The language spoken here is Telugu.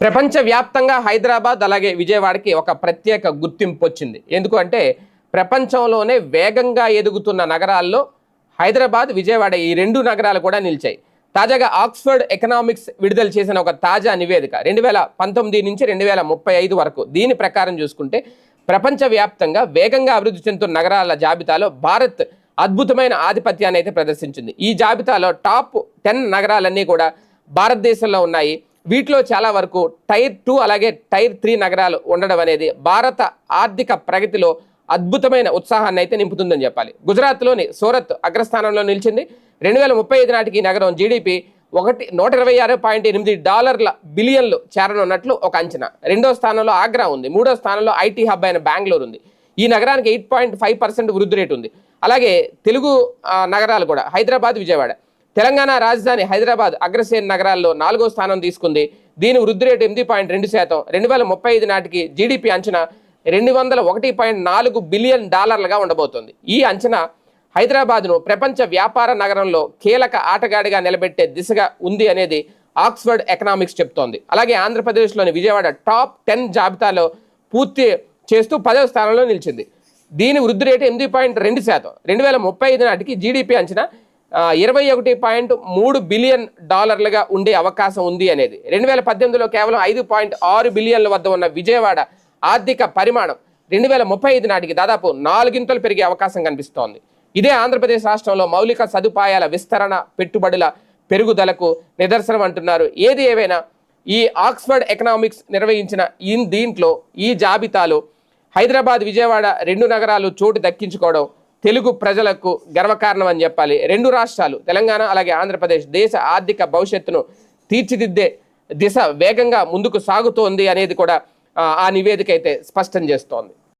ప్రపంచవ్యాప్తంగా హైదరాబాద్ అలాగే విజయవాడకి ఒక ప్రత్యేక గుర్తింపు వచ్చింది. ఎందుకు అంటే ప్రపంచంలోనే వేగంగా ఎదుగుతున్న నగరాల్లో హైదరాబాద్ విజయవాడ ఈ రెండు నగరాలు కూడా నిలిచాయి. తాజాగా ఆక్స్ఫర్డ్ ఎకనామిక్స్ విడుదల చేసిన ఒక తాజా నివేదిక రెండు వేల పంతొమ్మిది నుంచి రెండు వేల ముప్పై ఐదు వరకు దీని ప్రకారం చూసుకుంటే ప్రపంచవ్యాప్తంగా వేగంగా అభివృద్ధి చెందుతున్న నగరాల జాబితాలో భారత్ అద్భుతమైన ఆధిపత్యాన్ని అయితే ప్రదర్శించింది. ఈ జాబితాలో టాప్ టెన్ నగరాలన్నీ కూడా భారతదేశంలో ఉన్నాయి. వీటిలో చాలా వరకు టైర్ టూ అలాగే టైర్ త్రీ నగరాలు ఉండడం అనేది భారత ఆర్థిక ప్రగతిలో అద్భుతమైన ఉత్సాహాన్ని అయితే నింపుతుందని చెప్పాలి. గుజరాత్లోని సూరత్ అగ్రస్థానంలో నిలిచింది. రెండు వేల ముప్పై ఐదు నాటికి ఈ నగరం జీడిపి ఒకటి నూట ఇరవై ఆరు పాయింట్ ఎనిమిది డాలర్ల బిలియన్లు చేరనున్నట్లు ఒక అంచనా. రెండో స్థానంలో ఆగ్రా ఉంది. మూడో స్థానంలో ఐటీ హబ్ అయిన బెంగళూరు ఉంది. ఈ నగరానికి ఎయిట్ పాయింట్ ఫైవ్ పర్సెంట్ వృద్ధి రేటు ఉంది. అలాగే తెలుగు నగరాలు కూడా హైదరాబాద్ విజయవాడ. తెలంగాణ రాజధాని హైదరాబాద్ అగ్రసేన్ నగరాల్లో నాలుగో స్థానం తీసుకుంది. దీని వృద్ధి రేటు ఎనిమిది పాయింట్ రెండు శాతం. రెండు వేల ముప్పై ఐదు నాటికి జీడిపి అంచనా రెండు వందల ఒకటి పాయింట్ నాలుగు బిలియన్ డాలర్లుగా ఉండబోతోంది. ఈ అంచనా హైదరాబాద్ను ప్రపంచ వ్యాపార నగరంలో కీలక ఆటగాడిగా నిలబెట్టే దిశగా ఉంది అనేది ఆక్స్ఫర్డ్ ఎకనామిక్స్ చెప్తోంది. అలాగే ఆంధ్రప్రదేశ్లోని విజయవాడ టాప్ టెన్ జాబితాలో పూర్తి చేస్తూ పదవ స్థానంలో నిలిచింది. దీని వృద్ధి రేటు ఎనిమిది పాయింట్ రెండు శాతం. రెండు వేల ముప్పై ఐదు నాటికి జీడిపి అంచనా ఇరవై ఒకటి పాయింట్ మూడు బిలియన్ డాలర్లుగా ఉండే అవకాశం ఉంది అనేది. రెండు వేల పద్దెనిమిదిలో కేవలం ఐదు పాయింట్ ఆరు బిలియన్ల వద్ద ఉన్న విజయవాడ ఆర్థిక పరిమాణం రెండు వేల ముప్పై ఐదు నాటికి దాదాపు నాలుగింతలు పెరిగే అవకాశం కనిపిస్తోంది. ఇదే ఆంధ్రప్రదేశ్ రాష్ట్రంలో మౌలిక సదుపాయాల విస్తరణ పెట్టుబడుల పెరుగుదలకు నిదర్శనం అంటున్నారు. ఏది ఏవైనా ఈ ఆక్స్ఫర్డ్ ఎకనామిక్స్ నిర్వహించిన ఈ దీంట్లో ఈ జాబితాలో హైదరాబాద్ విజయవాడ రెండు నగరాలు చోటు దక్కించుకోవడం తెలుగు ప్రజలకు గర్వకారణం అని చెప్పాలి. రెండు రాష్ట్రాలు తెలంగాణ అలాగే ఆంధ్రప్రదేశ్ దేశ ఆర్థిక భవిష్యత్తును తీర్చిదిద్దే దిశ వేగంగా ముందుకు సాగుతోంది అనేది కూడా ఆ, ఆ నివేదిక అయితే స్పష్టం చేస్తోంది.